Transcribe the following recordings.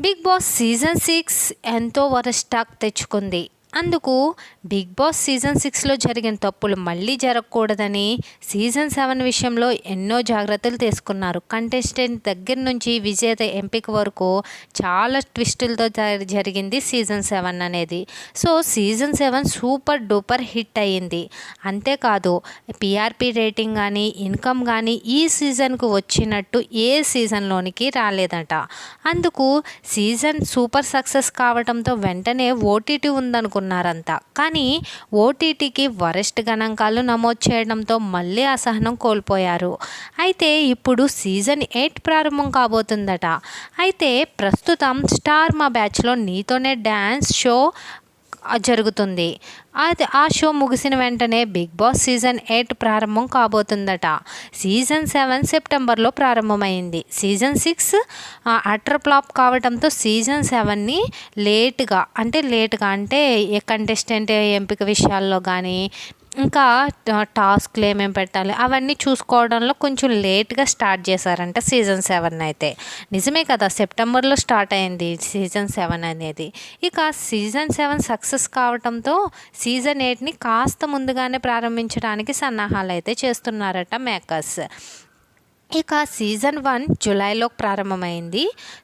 Big Boss season six ఎంతో worst talk తెచ్చుకుంది. అందుకు బిగ్ బాస్ సీజన్ సిక్స్లో జరిగిన తప్పులు మళ్ళీ జరగకూడదని సీజన్ సెవెన్ విషయంలో ఎన్నో జాగ్రత్తలు తీసుకున్నారు. కంటెస్టెంట్ దగ్గర నుంచి విజేత ఎంపిక వరకు చాలా ట్విస్టులతో జరిగింది సీజన్ సెవెన్ అనేది. So season seven super duper hit అయ్యింది. అంతేకాదు పిఆర్పి రేటింగ్ కానీ ఇన్కమ్ కానీ ఈ సీజన్కు వచ్చినట్టు ఏ సీజన్లోనికి రాలేదట. అందుకు సీజన్ సూపర్ సక్సెస్ కావడంతో వెంటనే ఓటీటీ ఉందనుకో అనుకున్నారంతా కానీ ఓటీటీకి వరెస్ట్ గణాంకాలు నమోదు చేయడంతో మళ్ళీ అసహనం కోల్పోయారు. అయితే ఇప్పుడు సీజన్ ఎయిట్ ప్రారంభం కాబోతుందట. అయితే ప్రస్తుతం స్టార్ మా బ్యాచ్లో నీతోనే డ్యాన్స్ షో జరుగుతుంది. అది ఆ షో ముగిసిన వెంటనే బిగ్ బాస్ సీజన్ ఎయిట్ ప్రారంభం కాబోతుందట. సీజన్ సెవెన్ సెప్టెంబర్లో ప్రారంభమైంది. సీజన్ సిక్స్ అటర్ ఫ్లాప్ కావడంతో సీజన్ సెవెన్ని లేట్గా అంటే లేట్గా అంటే ఏ కంటెస్టెంట్ ఎంపిక విషయాల్లో కానీ ఇంకా టాస్క్లు ఏమేమి పెట్టాలి? అవన్నీ చూసుకోవడంలో కొంచెం లేట్గా స్టార్ట్ చేశారంట సీజన్ సెవెన్ అయితే. నిజమే కదా సెప్టెంబర్లో స్టార్ట్ అయింది సీజన్ సెవెన్ అనేది. ఇక సీజన్ సెవెన్ సక్సెస్ కావడంతో సీజన్ ఎయిట్ని కాస్త ముందుగానే ప్రారంభించడానికి సన్నాహాలు అయితే చేస్తున్నారట మేకర్స్. ఇక సీజన్ వన్ జూలైలో ప్రారంభమైంది.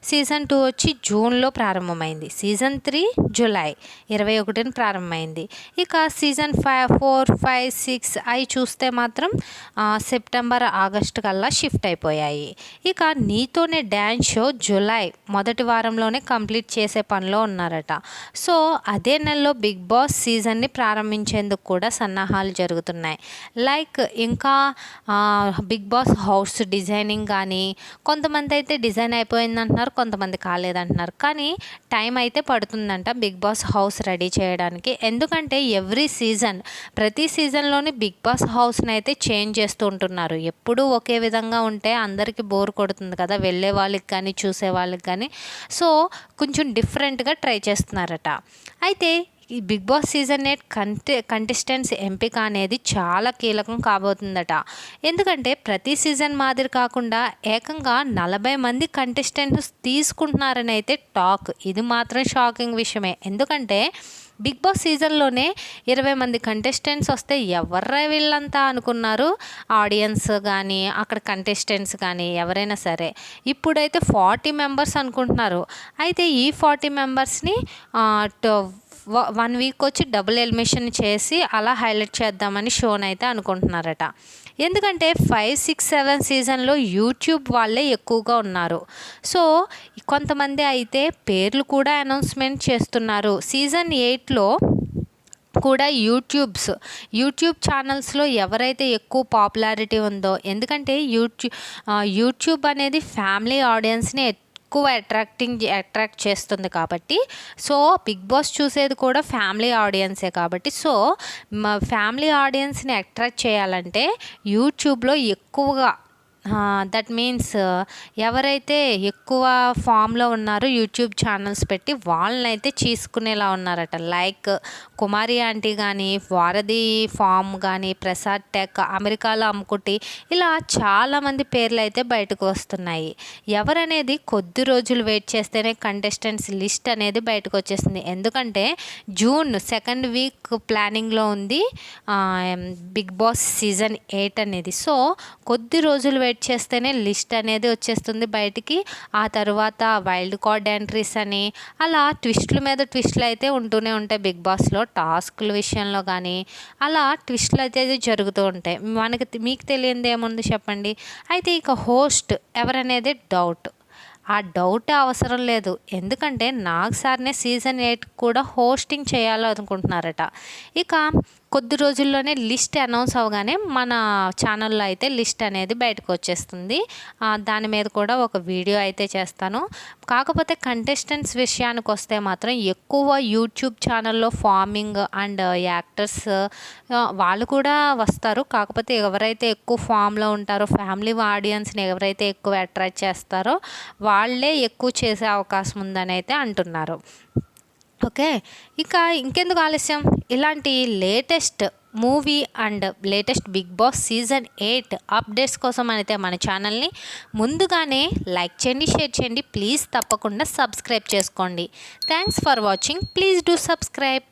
సీజన్ టూ వచ్చి జూన్లో ప్రారంభమైంది. సీజన్ త్రీ జూలై ఇరవై ఒకటిని ప్రారంభమైంది. ఇక season five four five six అవి చూస్తే మాత్రం సెప్టెంబర్ ఆగస్టు కల్లా షిఫ్ట్ అయిపోయాయి. ఇక నీతోనే డ్యాన్స్ షో జూలై మొదటి వారంలోనే కంప్లీట్ చేసే పనిలో ఉన్నారట. సో అదే నెలలో బిగ్ బాస్ సీజన్ని ప్రారంభించేందుకు కూడా సన్నాహాలు జరుగుతున్నాయి. లైక్ ఇంకా బిగ్ బాస్ హౌస్ డిజైనింగ్ కానీ కొంతమంది అయితే డిజైన్ అయిపోయింది అంటున్నారు కొంతమంది కాలేదంటున్నారు. కానీ టైం అయితే పడుతుందంట బిగ్ బాస్ హౌస్ రెడీ చేయడానికి. ఎందుకంటే ఎవ్రీ సీజన్ ప్రతి సీజన్లోని బిగ్ బాస్ హౌస్ని అయితే చేంజ్ చేస్తూ ఉంటున్నారు. ఎప్పుడూ ఒకే విధంగా ఉంటే అందరికీ బోర్ కొడుతుంది కదా వెళ్ళే వాళ్ళకి కానీ చూసే వాళ్ళకి కానీ. సో కొంచెం డిఫరెంట్గా ట్రై చేస్తున్నారట. అయితే ఈ బిగ్ బాస్ సీజన్ ఎయిట్ కంటె కంటెస్టెంట్స్ ఎంపిక అనేది చాలా కీలకం కాబోతుందట. ఎందుకంటే ప్రతి సీజన్ మాదిరి కాకుండా ఏకంగా నలభై మంది కంటెస్టెంట్స్ తీసుకుంటున్నారని అయితే టాక్. ఇది మాత్రం షాకింగ్ విషయమే. ఎందుకంటే బిగ్ బాస్ సీజన్లోనే ఇరవై మంది కంటెస్టెంట్స్ వస్తే ఎవర్రా వీళ్ళంతా అనుకున్నారు? ఆడియన్స్ కానీ అక్కడ కంటెస్టెంట్స్ కానీ ఎవరైనా సరే. ఇప్పుడైతే ఫార్టీ మెంబర్స్ అనుకుంటున్నారు. అయితే ఈ ఫార్టీ మెంబర్స్ని వన్ వీక్ వచ్చి డబుల్ ఎలిమేషన్ చేసి అలా హైలైట్ చేద్దామని షోన్ అయితే అనుకుంటున్నారట. ఎందుకంటే ఫైవ్ సిక్స్ సెవెన్ సీజన్లో యూట్యూబ్ వాళ్ళే ఎక్కువగా ఉన్నారు. సో కొంతమంది అయితే పేర్లు కూడా అనౌన్స్మెంట్ చేస్తున్నారు. సీజన్ ఎయిట్లో కూడా యూట్యూబ్స్ యూట్యూబ్ ఛానల్స్లో ఎవరైతే ఎక్కువ పాపులారిటీ ఉందో ఎందుకంటే యూట్యూబ్ యూట్యూబ్ అనేది ఫ్యామిలీ ఆడియన్స్ని ఎక్కువ అట్రాక్టింగ్ అట్రాక్ట్ చేస్తుంది కాబట్టి సో బిగ్ బాస్ చూసేది కూడా ఫ్యామిలీ ఆడియన్సే కాబట్టి సో మా ఫ్యామిలీ ఆడియన్స్ని అట్రాక్ట్ చేయాలంటే యూట్యూబ్లో ఎక్కువగా దట్ మీన్స్ ఎవరైతే ఎక్కువ ఫామ్లో ఉన్నారో యూట్యూబ్ ఛానల్స్ పెట్టి వాళ్ళని అయితే తీసుకునేలా ఉన్నారట. లైక్ కుమారి ఆంటీ కానీ వారధి ఫామ్ కానీ ప్రసాద్ టెక్ అమెరికాలో అమ్ముకుట్టి ఇలా చాలామంది పేర్లు అయితే బయటకు వస్తున్నాయి. ఎవరనేది కొద్ది రోజులు వెయిట్ చేస్తేనే కంటెస్టెంట్స్ లిస్ట్ అనేది బయటకు వచ్చేసింది ఎందుకంటే జూన్ సెకండ్ వీక్ ప్లానింగ్లో ఉంది బిగ్ బాస్ సీజన్ ఎయిట్ అనేది. సో కొద్ది రోజులు వెయిట్ చేస్తేనే లిస్ట్ అనేది వచ్చేస్తుంది బయటికి. ఆ తర్వాత వైల్డ్ కార్డ్ ఎంట్రీస్ అని అలా ట్విస్ట్ల మీద ట్విస్ట్లు అయితే ఉంటూనే ఉంటాయి బిగ్ బాస్లో. టాస్క్ల విషయంలో కానీ అలా ట్విస్ట్లు అయితే జరుగుతూ ఉంటాయి. మనకి మీకు తెలియంది ఏముంది చెప్పండి? అయితే ఇక హోస్ట్ ఎవరనేది డౌట్. ఆ డౌట్ అవసరం లేదు. ఎందుకంటే నాగ్ సార్నే సీజన్ ఎయిట్ కూడా హోస్టింగ్ చేయాలనుకుంటున్నారట. ఇక కొద్ది రోజుల్లోనే లిస్ట్ అనౌన్స్ అవగానే మన ఛానల్లో అయితే లిస్ట్ అనేది బయటకు వచ్చేస్తుంది. దాని మీద కూడా ఒక వీడియో అయితే చేస్తాను. కాకపోతే కంటెస్టెంట్స్ విషయానికి వస్తే మాత్రం ఎక్కువ యూట్యూబ్ ఛానల్లో ఫార్మింగ్ అండ్ యాక్టర్స్ వాళ్ళు కూడా వస్తారు. కాకపోతే ఎవరైతే ఎక్కువ ఫామ్లో ఉంటారో ఫ్యామిలీ ఆడియన్స్ని ఎవరైతే ఎక్కువ అట్రాక్ట్ చేస్తారో వాళ్ళే ఎక్కువ చేసే అవకాశం ఉందని అయితే అంటున్నారు. ఓకే. ఇక ఇంకెందుకు ఆలస్యం? ఇలాంటి latest movie and latest Big Boss season eight updates కోసం అయితే మన ఛానల్ని ముందుగానే లైక్ చేయండి షేర్ చేయండి. ప్లీజ్ తప్పకుండా సబ్స్క్రైబ్ చేసుకోండి. Thanks for watching. Please do subscribe.